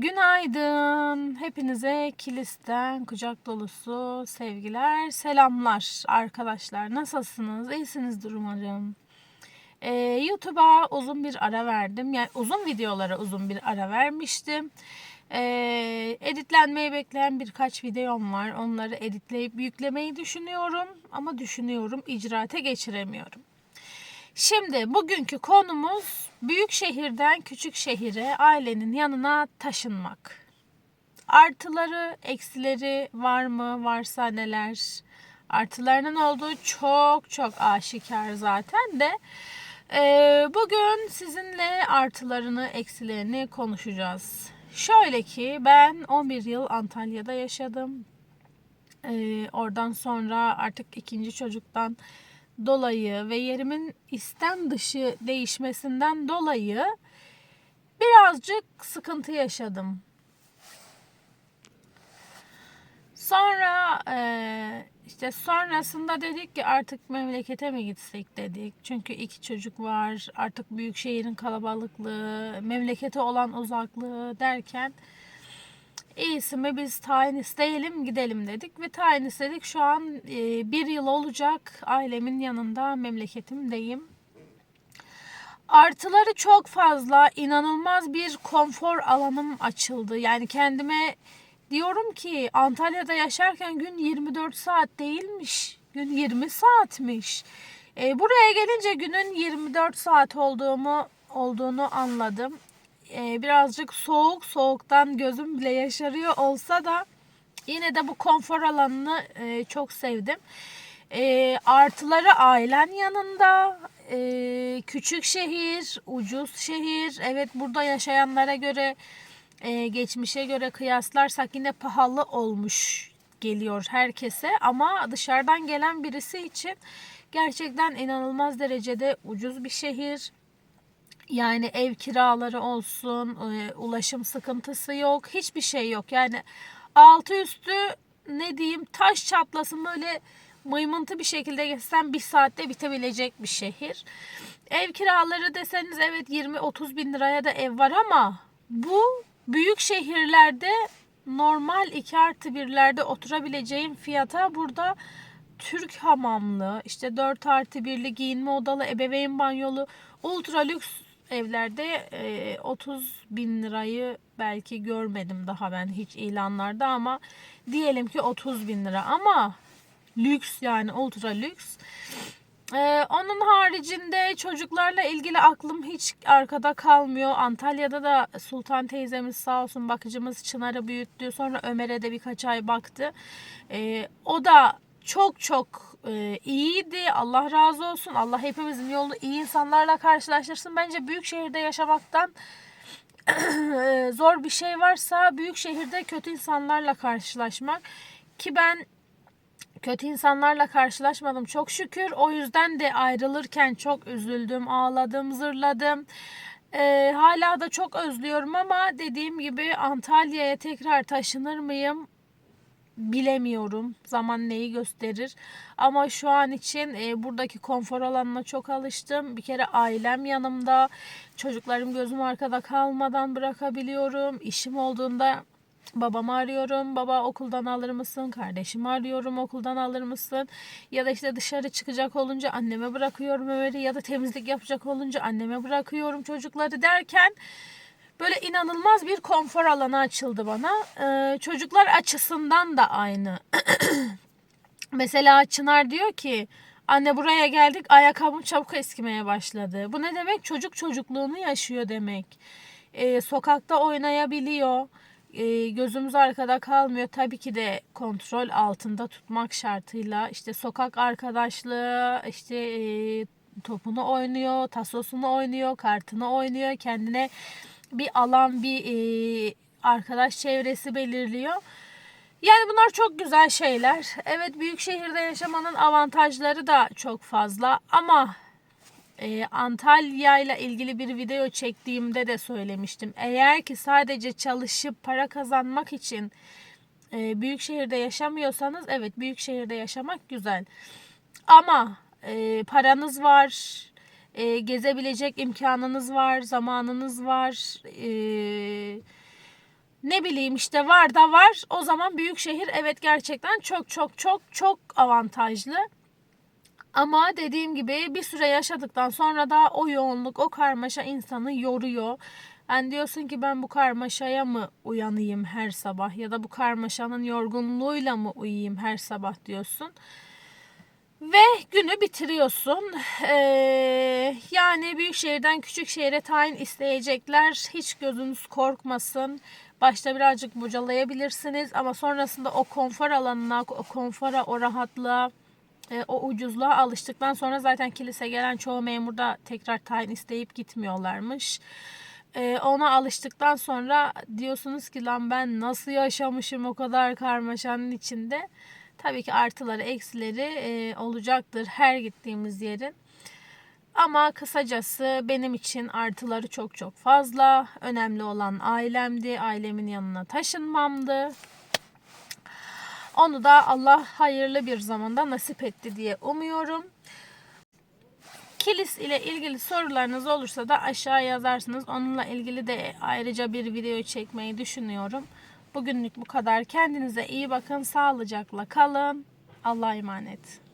Günaydın. Hepinize Kilis'ten kucak dolusu sevgiler, selamlar arkadaşlar. Nasılsınız? İyisinizdir umarım. Ee, YouTube'a uzun bir ara verdim. Yani uzun videolara uzun bir ara vermiştim. Ee, editlenmeyi bekleyen birkaç videom var. Onları editleyip yüklemeyi düşünüyorum. Ama düşünüyorum, icraate geçiremiyorum. Şimdi bugünkü konumuz büyük şehirden küçük şehire ailenin yanına taşınmak. Artıları, eksileri var mı? Varsa neler? Artılarının olduğu çok çok aşikar zaten de. Ee, bugün sizinle artılarını, eksilerini konuşacağız. Şöyle ki ben 11 yıl Antalya'da yaşadım. Ee, oradan sonra artık ikinci çocuktan dolayı ve yerimin istem dışı değişmesinden dolayı birazcık sıkıntı yaşadım. Sonra e, işte sonrasında dedik ki artık memlekete mi gitsek dedik. Çünkü iki çocuk var. Artık büyük şehrin kalabalıklığı, memlekete olan uzaklığı derken iyisi mi biz tayin isteyelim gidelim dedik ve tayin istedik. Şu an e, bir yıl olacak ailemin yanında memleketimdeyim. Artıları çok fazla inanılmaz bir konfor alanım açıldı. Yani kendime diyorum ki Antalya'da yaşarken gün 24 saat değilmiş. Gün 20 saatmiş. E, buraya gelince günün 24 saat olduğumu olduğunu anladım e, birazcık soğuk soğuktan gözüm bile yaşarıyor olsa da yine de bu konfor alanını e, çok sevdim. E, artıları ailen yanında, e, küçük şehir, ucuz şehir. Evet burada yaşayanlara göre, e, geçmişe göre kıyaslarsak yine pahalı olmuş geliyor herkese. Ama dışarıdan gelen birisi için gerçekten inanılmaz derecede ucuz bir şehir. Yani ev kiraları olsun, e, ulaşım sıkıntısı yok, hiçbir şey yok. Yani altı üstü ne diyeyim taş çatlasın böyle mıymıntı bir şekilde geçsen bir saatte bitebilecek bir şehir. Ev kiraları deseniz evet 20-30 bin liraya da ev var ama bu büyük şehirlerde normal 2 artı birlerde oturabileceğim fiyata burada Türk hamamlı, işte 4 artı birli giyinme odalı, ebeveyn banyolu, ultra lüks evlerde e, 30 bin lirayı belki görmedim daha ben hiç ilanlarda ama diyelim ki 30 bin lira ama lüks yani ultra lüks. Ee, onun haricinde çocuklarla ilgili aklım hiç arkada kalmıyor. Antalya'da da Sultan teyzemiz sağ olsun bakıcımız Çınar'ı büyüttü. Sonra Ömer'e de birkaç ay baktı. Ee, o da çok çok e, iyiydi. Allah razı olsun. Allah hepimizin yolunu iyi insanlarla karşılaştırsın. Bence büyük şehirde yaşamaktan e, zor bir şey varsa büyük şehirde kötü insanlarla karşılaşmak. Ki ben kötü insanlarla karşılaşmadım çok şükür. O yüzden de ayrılırken çok üzüldüm, ağladım, zırladım. Ee, hala da çok özlüyorum ama dediğim gibi Antalya'ya tekrar taşınır mıyım? Bilemiyorum. Zaman neyi gösterir. Ama şu an için e, buradaki konfor alanına çok alıştım. Bir kere ailem yanımda. Çocuklarım gözüm arkada kalmadan bırakabiliyorum. İşim olduğunda babamı arıyorum. Baba okuldan alır mısın? Kardeşimi arıyorum. Okuldan alır mısın? Ya da işte dışarı çıkacak olunca anneme bırakıyorum Ömer'i ya da temizlik yapacak olunca anneme bırakıyorum çocukları derken böyle inanılmaz bir konfor alanı açıldı bana. Ee, çocuklar açısından da aynı. Mesela Çınar diyor ki anne buraya geldik ayakkabım çabuk eskimeye başladı. Bu ne demek? Çocuk çocukluğunu yaşıyor demek. Ee, sokakta oynayabiliyor. Ee, gözümüz arkada kalmıyor. Tabii ki de kontrol altında tutmak şartıyla. İşte sokak arkadaşlığı, işte e, topunu oynuyor, tasosunu oynuyor, kartını oynuyor. Kendine bir alan, bir e, arkadaş çevresi belirliyor. Yani bunlar çok güzel şeyler. Evet büyük şehirde yaşamanın avantajları da çok fazla ama e, Antalya ile ilgili bir video çektiğimde de söylemiştim. Eğer ki sadece çalışıp para kazanmak için e, büyük şehirde yaşamıyorsanız evet büyük şehirde yaşamak güzel. Ama e, paranız var, e, gezebilecek imkanınız var, zamanınız var. E, ne bileyim işte var da var. O zaman büyük şehir evet gerçekten çok çok çok çok avantajlı. Ama dediğim gibi bir süre yaşadıktan sonra da o yoğunluk, o karmaşa insanı yoruyor. Yani diyorsun ki ben bu karmaşaya mı uyanayım her sabah ya da bu karmaşanın yorgunluğuyla mı uyuyayım her sabah diyorsun. Günü bitiriyorsun. Ee, yani büyük şehirden küçük şehre tayin isteyecekler. Hiç gözünüz korkmasın. Başta birazcık bocalayabilirsiniz ama sonrasında o konfor alanına, o konfora, o rahatlığa, e, o ucuzluğa alıştıktan sonra zaten kilise gelen çoğu memur da tekrar tayin isteyip gitmiyorlarmış. E, ona alıştıktan sonra diyorsunuz ki lan ben nasıl yaşamışım o kadar karmaşanın içinde. Tabii ki artıları eksileri e, olacaktır her gittiğimiz yerin. Ama kısacası benim için artıları çok çok fazla. Önemli olan ailemdi. Ailemin yanına taşınmamdı. Onu da Allah hayırlı bir zamanda nasip etti diye umuyorum. Kilis ile ilgili sorularınız olursa da aşağı yazarsınız. Onunla ilgili de ayrıca bir video çekmeyi düşünüyorum. Bugünlük bu kadar. Kendinize iyi bakın. Sağlıcakla kalın. Allah'a emanet.